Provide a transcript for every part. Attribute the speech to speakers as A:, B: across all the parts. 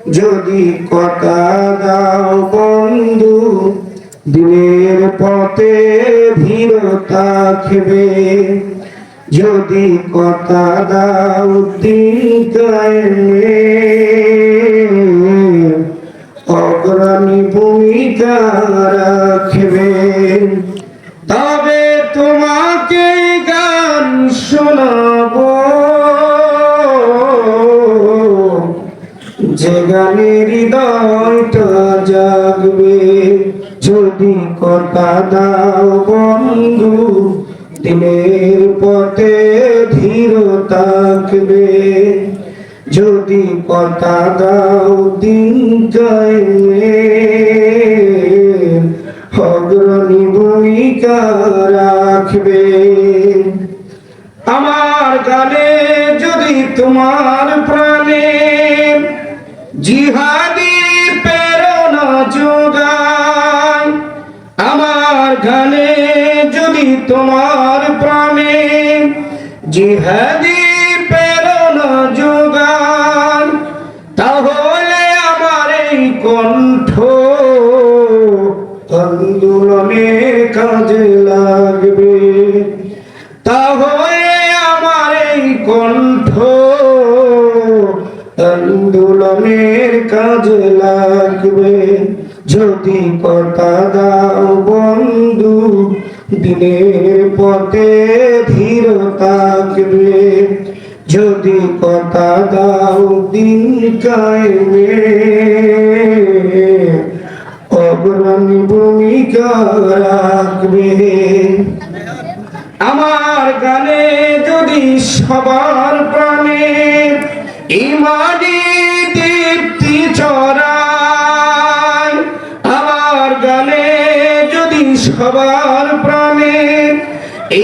A: যদি কথা দাও বন্ধু দিনের পথে ভীরতা খেবে যদি কথা দাও দিন অগ্রণী ভূমিকা গানে হৃদয়টা জাগবে। যদি কথা দাও বন্ধু, দিনের পথে ধীর থাকবে। যদি কথা দাও দিন অগ্রণী ভূমিকা রাখবে। আমার গানে যদি তোমার প্রাণে জিহাদি প্রেরণা যোগায়। আমার গানে যদি তোমার প্রাণে জিহাদি প্রেরণা যোগায়, তাহলে আমার এই কণ্ঠ আন্দোলনে কাজে লাগবে তাহলে আমার এই কণ্ঠ আন্দোলনের কাজে লাগবে। যদি কথা দাও বন্ধু, দিনের পথে ধীর থাকবে। যদি কথা দাও দিন কায়মে, অগ্রণী ভূমিকা রাখবে। আমার গানে যদি সবার প্রাণে ইমানি সবার প্রাণে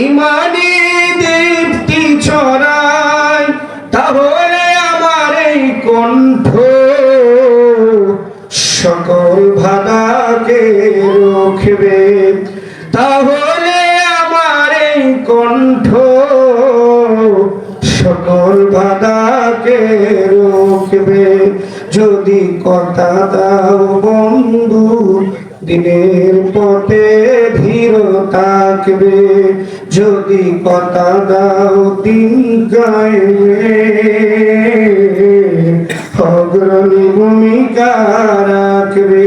A: ইমানি দীপ্তি চড়ায় তাহলে আমার এই কণ্ঠ সকল ভাদাকে রখবে। তাহলে আমার এই কণ্ঠ সকল বাধাকে রোখবে। যদি কথা দাও বন্ধু দিনের পথে ধীর থাকবে। যদি কথা দাও দিন গায়ে অগ্রণী ভূমিকা রাখবে।